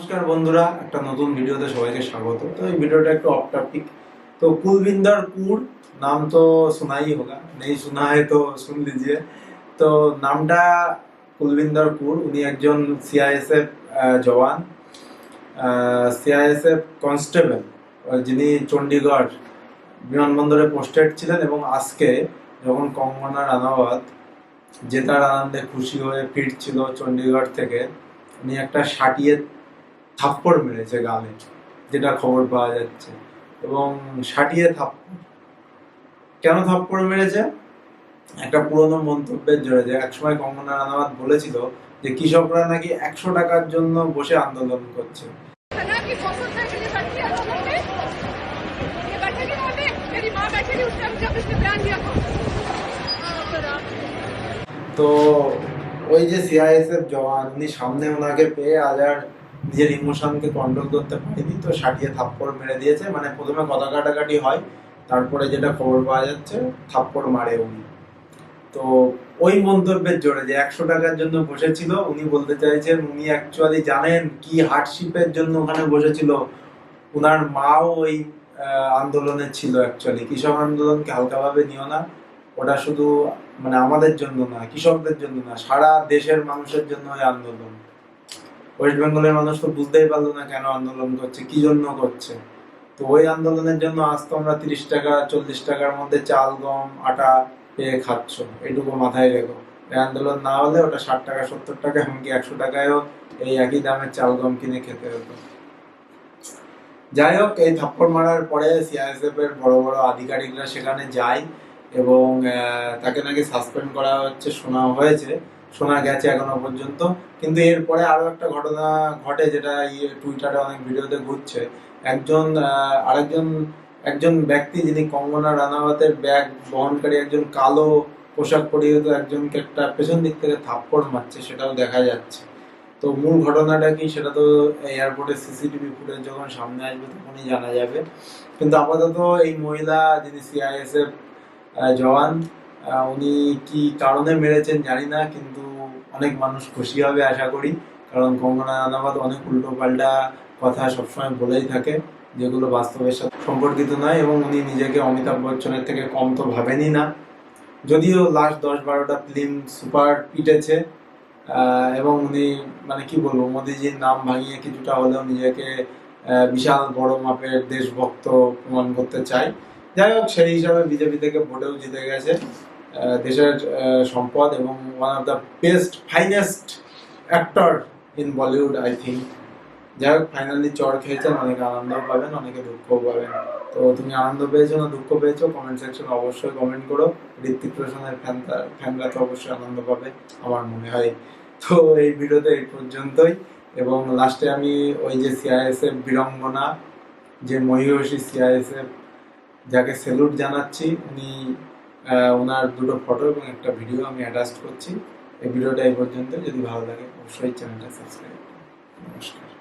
নমস্কার বন্ধুরা, একটা নতুন ভিডিওতে সবাইকে স্বাগত। তো এই ভিডিওটা একটু অফ টপিক তো কুলবিন্দর কুর নাম তো শোনাই হোগা নেই শোনা হয় তো শুন লিজিয়ে। তো নামটা কুলবিন্দর কুর উনি একজন সিআইএসএফ জওয়ান। সিআইএসএফ কনস্টেবল যিনি চণ্ডীগড় বিমানবন্দরে পোস্টেড ছিলেন এবং আজকে যখন কঙ্গনা রানাওয়াত জেতার আনন্দে খুশি হয়ে ফিরছিল চণ্ডীগড় থেকে, উনি একটা ষাটিয়ে থাপ্পড় মেরেছে গালে যেটা খবর পাওয়া যাচ্ছে। এবং সাটিয়ে থাপ্পড়। কেন থাপ্পড় মেরেছে? একটা পুরনো মন্তব্যের জোরে যে একসময় কঙ্গনা রানাওয়াত বলেছিল যে কৃষকরা নাকি একশো টাকার জন্য বসে আন্দোলন করছে। তো ওই যে সিআইএসএফ জওয়ান উনি সামনে ওনাকে পেয়ে আজ আর নিজের ইমোশনকে কন্ট্রোল করতে পারেনি, তো সাটিয়ে থাপ্পড় মেরে দিয়েছে। মানে প্রথমে কথা কাটাকাটি হয়, তারপরে যেটা খবর পাওয়া যাচ্ছে, থাপ্পড় মারে উনি। তো ওই মন্তব্যের জোরে যে একশো টাকার জন্য বসেছিল, উনি বলতে চাইছেন, উনি অ্যাকচুয়ালি জানেন কি হার্ডশিপের জন্য ওখানে বসেছিল? উনার মাও ওই আন্দোলনে ছিল অ্যাকচুয়ালি কৃষক আন্দোলনকে হালকাভাবে নিও না। ওটা শুধু মানে আমাদের জন্য না, কৃষকদের জন্য না, সারা দেশের মানুষের জন্য ওই আন্দোলন। ওয়েস্ট বেঙ্গলের মানুষ তো বুঝতেই পারল না কেন আন্দোলন করছে, কি জন্য করছে? তো ওই আন্দোলনের জন্য আজ তো আমরা তিরিশ টাকা, চল্লিশ টাকার মধ্যে চাল, গম, আটা পেয়ে খাচ্ছ এইটুকু মাথায় রেখো। এই আন্দোলন না হলে ওটা ষাট টাকা, সত্তর টাকা, এমনকি একশো টাকায়ও এই একই দামের চাল, গম কিনে খেতে হতো। যাই হোক, এই থাপ্পড় মারার পরে সিআইএসএফ এর বড় বড় আধিকারিকরা সেখানে যায় এবং তাকে নাকি সাসপেন্ড করা হচ্ছে শোনা হয়েছে। শোনা গেছে এখনও পর্যন্ত। কিন্তু এরপরে আরও একটা ঘটনা ঘটে যেটা ইয়ে টুইটারে অনেক ভিডিওতে ঘুরছে। একজন আরেকজন, একজন ব্যক্তি যিনি কঙ্গনা রানাওয়াতের ব্যাগ বহনকারী, একজন কালো পোশাক পরিহিত, একজনকে একটা পেছন দিক থেকে থাপ্পড় মারছে, সেটাও দেখা যাচ্ছে। তো মূল ঘটনাটা কি সেটা তো এয়ারপোর্টে সিসিটিভি ফুটেজ যখন সামনে আসবে তখনই জানা যাবে। কিন্তু আপাতত এই মহিলা যিনি সিআইএসএফ জওয়ান উনি কি কারণে মেরেছেন জানি না, কিন্তু অনেক মানুষ খুশি হবে আশা করি। কারণ কঙ্গনা রানাওয়াত অনেক উল্টো পাল্টা কথা সবসময় বলেই থাকে, যেগুলো বাস্তবের সাথে সম্পর্কিত নয় এবং উনি নিজেকে অমিতাভ বচ্চনের থেকে কম তো ভাবেনই না। যদিও লাস্ট দশ বারোটা ফিল্ম সুপার পিটেছে এবং উনি মানে কি বলব, মোদিজির নাম ভাঙিয়ে কিছুটা হলেও নিজেকে বিশাল বড় মাপের দেশভক্ত প্রমাণ করতে চায়। যাই হোক, সেই হিসাবে বিজেপি থেকে ভোটেও জিতে গেছে। দেশের সম্পদ এবং one of the best finest actor in Bollywood I think যাই হোক ফাইনালি চর খেয়েছেন, অনেকে আনন্দ পাবেন, অনেকে দুঃখও পাবেন। তো তুমি আনন্দ পেয়েছ না দুঃখ পেয়েছ? কমেন্ট সেকশনে অবশ্যই কমেন্ট করো। ঋত্বিক রোশনের ফ্যান ফ্যানরা তো অবশ্যই আনন্দ পাবে, আমার মনে হয়। তো এই ভিডিওতে এই পর্যন্তই। এবং লাস্টে আমি ওই যে সিআইএসএফ বীরঙ্গনা, যে মহিষী সিআইএসএফ যাকে স্যালুট জানাচ্ছি, উনি ওনার দুটো ফটো এবং একটা ভিডিও আমি অ্যাটাচ করছি। এই ভিডিওটা এই পর্যন্ত। যদি ভালো লাগে, অবশ্যই চ্যানেলটা সাবস্ক্রাইব নমস্কার।